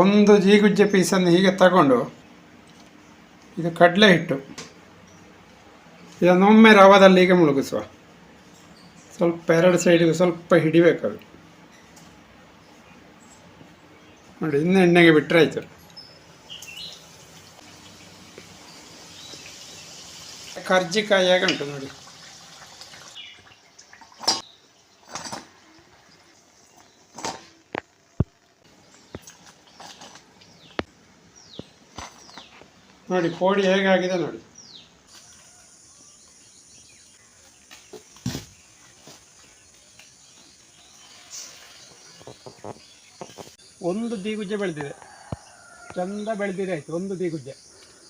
ಒಂದು ಜೀಗುಜ್ಜೆ ಪೀಸನ್ನು ಹೀಗೆ ತಗೊಂಡು ಇದು ಕಡಲೆ ಹಿಟ್ಟು. ಇದನ್ನೊಮ್ಮೆ ರವದಲ್ಲಿ ಹೀಗೆ ಮುಳುಗಿಸುವ. ಸ್ವಲ್ಪ ಎರಡು ಸೈಡಿಗೆ ಸ್ವಲ್ಪ ಹಿಡಿಬೇಕು ನೋಡಿ, ಇನ್ನು ಎಣ್ಣೆಗೆ ಬಿಟ್ಟರೆ ಆಯಿತು. ಕರ್ಜಿಕಾಯಿ ಹೇಗೆ ಉಂಟು ನೋಡಿ. ನೋಡಿ, ಕೋಡಿ ಹೇಗಾಗಿದೆ ನೋಡಿ. ಒಂದು ದೀಗುಜ್ಜೆ ಬೆಳೆದಿದೆ. ಚಂದ ಬೆಳೆದಿದೆ ಆಯ್ತು, ಒಂದು ದೀಗುಜ್ಜೆ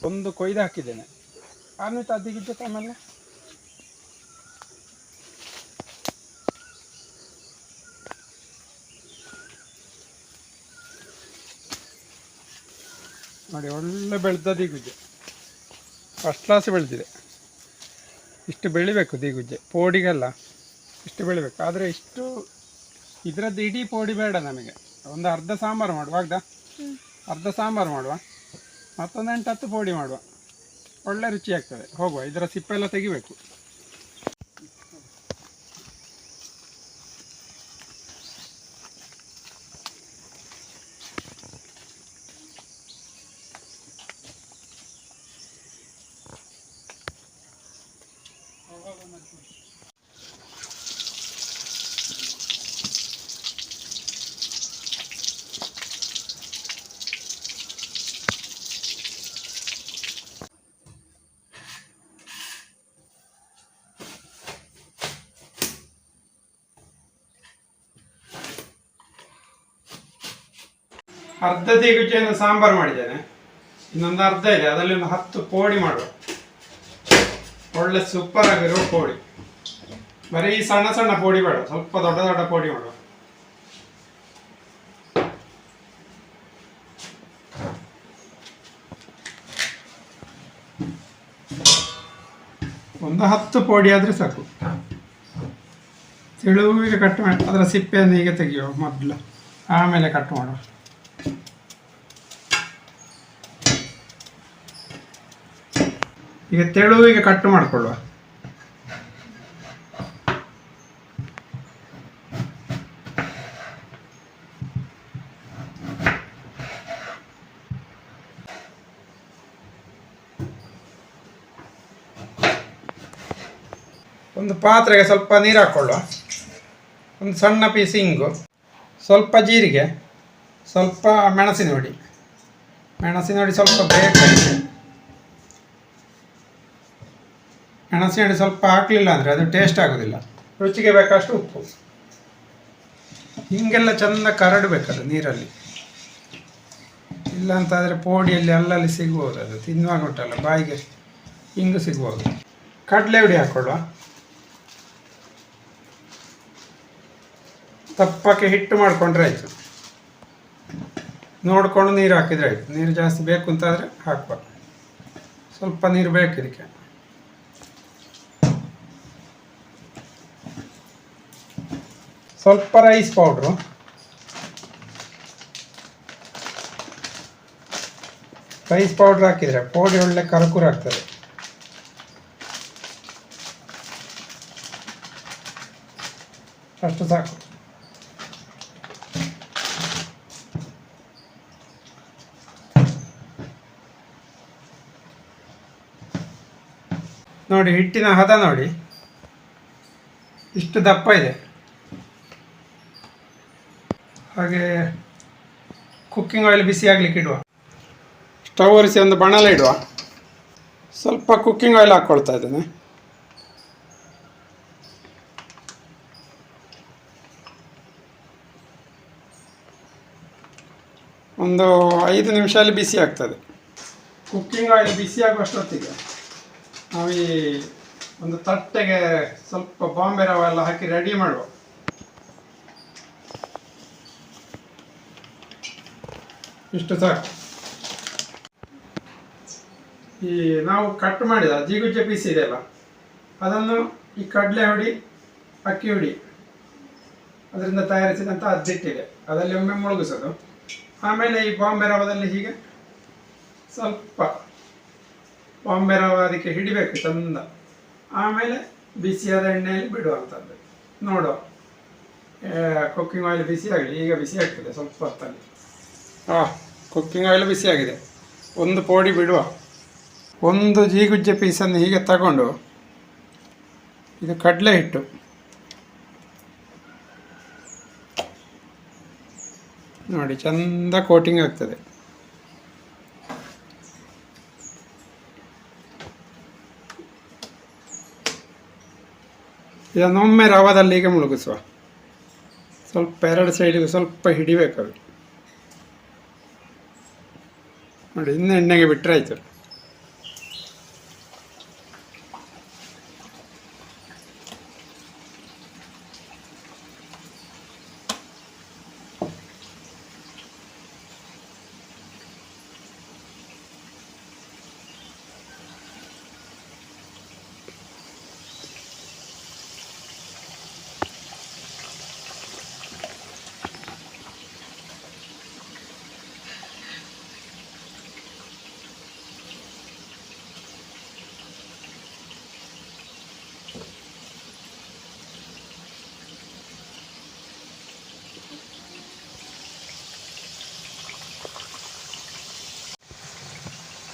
ಒಂದು ಕೊಯ್ದು ಹಾಕಿದ್ದೇನೆ. ಆಮೇಲೆ ಆ ದಿಗುಜ್ಜೆ ಆಮೇಲೆ ನೋಡಿ ಒಳ್ಳೆ ಬೆಳೆದ ದಿಗುಜ್ಜೆ ಫಸ್ಟ್ ಕ್ಲಾಸ್ ಬೆಳೆದಿದೆ. ಇಷ್ಟು ಬೆಳಿಬೇಕು ದೀಗುಜ್ಜೆ ಪೋಡಿಗೆಲ್ಲ ಇಷ್ಟು ಬೆಳಿಬೇಕು. ಆದರೆ ಇಷ್ಟು ಇದರದ್ದು ಇಡೀ ಪೋಡಿ ಬೇಡ ನಮಗೆ. ಒಂದು ಅರ್ಧ ಸಾಂಬಾರು ಮಾಡುವ ಆಗ್ದ? ಅರ್ಧ ಸಾಂಬಾರು ಮಾಡುವ ಮತ್ತೊಂದು ಎಂಟು ಹತ್ತು ಪೋಡಿ ಮಾಡುವ. ಒಳ್ಳೆ ರುಚಿ ಆಗ್ತದೆ. ಹೋಗುವ ಇದರ ಸಿಪ್ಪೆಲ್ಲ ತೆಗಿಬೇಕು. ಅರ್ಧ ದೀಗುಜ್ಜೆಯನ್ನು ಸಾಂಬಾರು ಮಾಡಿದ್ದೇನೆ. ಇನ್ನೊಂದು ಅರ್ಧ ಇದೆ, ಅದರಲ್ಲಿ ಒಂದು ಹತ್ತು ಪೋಡಿ ಮಾಡುವ. ಒಳ್ಳೆ ಸೂಪರ್ ಆಗಿರುವ ಪೋಡಿ. ಬರೀ ಸಣ್ಣ ಸಣ್ಣ ಪೋಡಿ ಬೇಡ, ಸ್ವಲ್ಪ ದೊಡ್ಡ ದೊಡ್ಡ ಪೋಡಿ ಮಾಡುವ. ಒಂದು ಹತ್ತು ಪೋಡಿ ಆದರೆ ಸಾಕು. ತಿಳುವಿಗೆ ಕಟ್ ಮಾಡಿ ಅದರ ಸಿಪ್ಪೆಯನ್ನು ಹೀಗೆ ತೆಗೆಯುವ ಮೊದಲು. ಆಮೇಲೆ ಕಟ್ ಮಾಡುವ. ಈಗ ತೆಳುವಿಗೆ ಕಟ್ ಮಾಡಿಕೊಳ್ಳುವ. ಒಂದು ಪಾತ್ರೆಗೆ ಸ್ವಲ್ಪ ನೀರು ಹಾಕ್ಕೊಳ್ಳುವ ಒಂದು ಸಣ್ಣ ಪೀಸ್ ಇಂಗು. ಸ್ವಲ್ಪ ಜೀರಿಗೆ, ಸ್ವಲ್ಪ ಮೆಣಸಿನ ಹುಡಿ ಮೆಣಸಿನ ಹುಡಿ ಸ್ವಲ್ಪ ಬೇಕಾಗಿದೆ. ಮೆಣಸಿನ ಹಣ್ಣು ಸ್ವಲ್ಪ ಹಾಕಲಿಲ್ಲ ಅಂದರೆ ಅದು ಟೇಸ್ಟ್ ಆಗೋದಿಲ್ಲ. ರುಚಿಗೆ ಬೇಕಷ್ಟು ಉಪ್ಪು. ಹಿಂಗೆಲ್ಲ ಚಂದ ಕರಡಬೇಕದು ನೀರಲ್ಲಿ. ಇಲ್ಲ ಅಂತಾದರೆ ಪೋಡಿಯಲ್ಲಿ ಅಲ್ಲಲ್ಲಿ ಸಿಗ್ಬೋದು ಅದು, ತಿನ್ನುವಾಗ ಉಂಟಲ್ಲ, ಬಾಯಿಗೆ ಹಿಂಗು ಸಿಗ್ಬೋದು. ಕಡಲೆ ಹುಡಿ ಹಾಕ್ಕೊಳ್ಳುವ ತಪ್ಪಕ್ಕೆ ಹಿಟ್ಟು ಮಾಡಿಕೊಂಡ್ರೆ ಆಯಿತು. ನೋಡಿಕೊಂಡು ನೀರು ಹಾಕಿದರೆ ಆಯಿತು. ನೀರು ಜಾಸ್ತಿ ಬೇಕು ಅಂತಾದರೆ ಹಾಕುವ. ಸ್ವಲ್ಪ ನೀರು ಬೇಕು ಇದಕ್ಕೆ. ಸ್ವಲ್ಪ ರೈಸ್ ಪೌಡ್ರು ರೈಸ್ ಪೌಡ್ರ್ ಹಾಕಿದರೆ ಪೌಡ್ರ್ ಒಳ್ಳೆ ಕರ್ಕೂರ ಆಗ್ತದೆ. ಅಷ್ಟು ಸಾಕು. ನೋಡಿ ಹಿಟ್ಟಿನ ಹದ ನೋಡಿ. ಇಷ್ಟು ದಪ್ಪ ಇದೆ. ಹಾಗೆ ಕುಕ್ಕಿಂಗ್ ಆಯಿಲ್ ಬಿಸಿ ಆಗಲಿಕ್ಕೆ ಇಡುವ. ಸ್ಟವ್ ಒರೆಸಿ ಒಂದು ಬಣಲೆ ಇಡುವ. ಸ್ವಲ್ಪ ಕುಕ್ಕಿಂಗ್ ಆಯಿಲ್ ಹಾಕ್ಕೊಳ್ತಾ ಇದ್ದೇನೆ. ಒಂದು ಐದು ನಿಮಿಷದಲ್ಲಿ ಬಿಸಿ ಆಗ್ತದೆ. ಕುಕ್ಕಿಂಗ್ ಆಯಿಲ್ ಬಿಸಿ ಆಗುವಷ್ಟೊತ್ತಿಗೆ ನಾವು ಈ ಒಂದು ತಟ್ಟೆಗೆ ಸ್ವಲ್ಪ ಬಾಂಬೆ ರವೆ ಎಲ್ಲ ಹಾಕಿ ರೆಡಿ ಮಾಡುವ. ಇಷ್ಟು ಸಾಕು. ಈ ನಾವು ಕಟ್ ಮಾಡಿದ ಜಿಗುಜ್ಜೆ ಪೀಸ್ ಇದೆಯಲ್ಲ ಅದನ್ನು ಈ ಕಡಲೆ ಹುಡಿ, ಅಕ್ಕಿ ಹುಡಿ ಅದರಿಂದ ತಯಾರಿಸಿದಂಥ ಅದ್ದಿಟ್ಟಿದೆ. ಅದರಲ್ಲಿ ಒಮ್ಮೆ ಮುಳುಗಿಸೋದು. ಆಮೇಲೆ ಈ ಬಾಂಬೆ ರವದಲ್ಲಿ ಹೀಗೆ ಸ್ವಲ್ಪ ಬಾಂಬೆ ರವ ಅದಕ್ಕೆ ಹಿಡಿಬೇಕು ಚಂದ. ಆಮೇಲೆ ಬಿಸಿಯಾದ ಎಣ್ಣೆಯಲ್ಲಿ ಬಿಡುವಂಥದ್ದು ನೋಡುವ. ಕುಕ್ಕಿಂಗ್ ಆಯಿಲ್ ಬಿಸಿ ಆಗಲಿ ಈಗ ಬಿಸಿ ಆಗ್ತದೆ ಸ್ವಲ್ಪ ಹೊತ್ತಲ್ಲಿ. ಹಾಂ ಕುಕ್ಕಿಂಗ್ ಆಯಿಲ್ ಬಿಸಿಯಾಗಿದೆ ಒಂದು ಪೋಡಿ ಬಿಡುವ. ಒಂದು ಜೀಗುಜ್ಜೆ ಪೀಸನ್ನು ಹೀಗೆ ತಗೊಂಡು ಇದು ಕಡಲೆ ಹಿಟ್ಟು. ನೋಡಿ, ಚಂದ ಕೋಟಿಂಗ್ ಆಗ್ತದೆ. ಇದನ್ನೊಮ್ಮೆ ರವದಲ್ಲಿ ಈಗ ಮುಳುಗಿಸುವ. ಸ್ವಲ್ಪ ಎರಡು ಸೈಡಿಗೆ ಸ್ವಲ್ಪ ಹಿಡಿಬೇಕು ಅದು. ನೋಡಿ ಇನ್ನು ಎಣ್ಣೆಗೆ ಬಿಟ್ಟರೆ ಆಯ್ತು.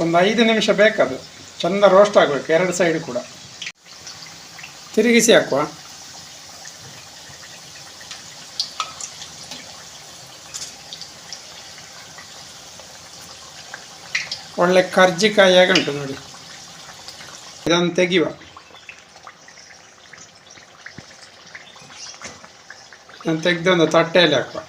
ಒಂದು ಐದು ನಿಮಿಷ ಬೇಕದು. ಚಂದ ರೋಸ್ಟ್ ಆಗಬೇಕು, ಎರಡು ಸೈಡ್ ಕೂಡ. ತಿರುಗಿಸಿ ಹಾಕುವ. ಒಳ್ಳೆ ಕರ್ಜಿಕಾಯಿಯಾಗಿ ಉಂಟು ನೋಡಿ. ಇದನ್ನು ತೆಗೆಯುವ. ನಾನು ತೆಗೆದು ಒಂದು ತಟ್ಟೆಯಲ್ಲಿ ಹಾಕುವ.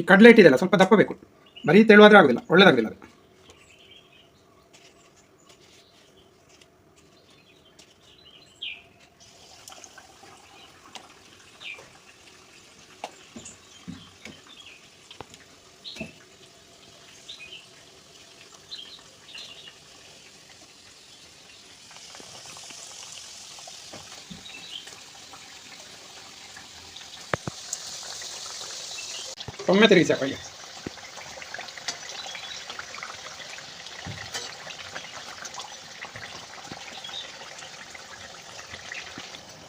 ಈ ಕಡಲೆ ಇಟ್ಟಿದೆಲ್ಲ ಸ್ವಲ್ಪ ದಪ್ಪ ಬೇಕು ಬರೀ ತೆಳುವಾದ್ರೆ ಆಗೋದಿಲ್ಲ ಒಳ್ಳೇದಾಗೋದಿಲ್ಲ ಅದು. ಒಮ್ಮೆ ತಿರುಗಿಸಿ ಹಾಕೋ ಈಗ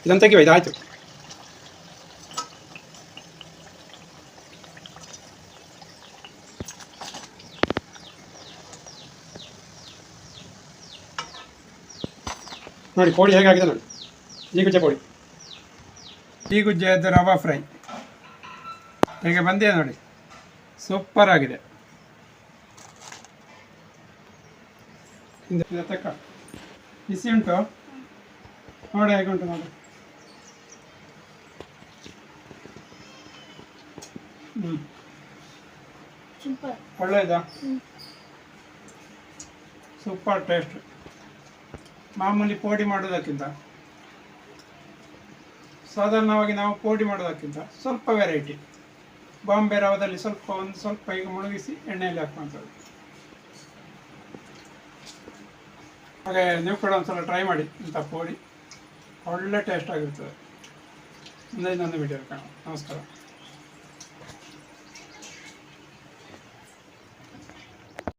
ಇದನ್ನು ತೆಗಿವ ಇದಾಯ್ತು ನೋಡಿ ಪೋಡಿ ಹೇಗಾಗಿದೆ ನೋಡಿ ಜೀಗುಜ್ಜೆ ಪೋಡಿ ಜೀಗುಜ್ಜೆಯದ್ದು ರವಾ ಫ್ರೈ ಹೇಗೆ ಬಂದಿದೆ ನೋಡಿ. ಸೂಪರ್ ಆಗಿದೆ. ತಕ್ಕ ಬಿಸಿ ಉಂಟು? ನೋಡಿ ಹೇಗೆ ಉಂಟು ನೋಡಿ. ಹ್ಞೂ ಒಳ್ಳೆಯದಾ ಸೂಪರ್ ಟೇಸ್ಟ್ ಮಾಮೂಲಿ ಪೋಡಿ ಮಾಡೋದಕ್ಕಿಂತ ಸಾಧಾರಣವಾಗಿ ನಾವು ಪೋಡಿ ಮಾಡೋದಕ್ಕಿಂತ ಸ್ವಲ್ಪ ವೆರೈಟಿ ಬಾಂಬೆ ರವದಲ್ಲಿ ಸ್ವಲ್ಪ ಒಂದು ಸ್ವಲ್ಪ ಈಗ ಮುಳುಗಿಸಿ ಎಣ್ಣೆಯಲ್ಲಿ ಹಾಕುವಂಥದ್ದು. ಹಾಗೆ ನೀವು ಕೂಡ ಒಂದ್ಸಲ ಟ್ರೈ ಮಾಡಿ ಇಂಥ ಪೋಡಿ ಒಳ್ಳೆ ಟೇಸ್ಟ್ ಆಗಿರ್ತದೆ. ಮುಂದೆ ಇನ್ನೊಂದು ವಿಡಿಯೋ ಕಾಣ ನಮಸ್ಕಾರ.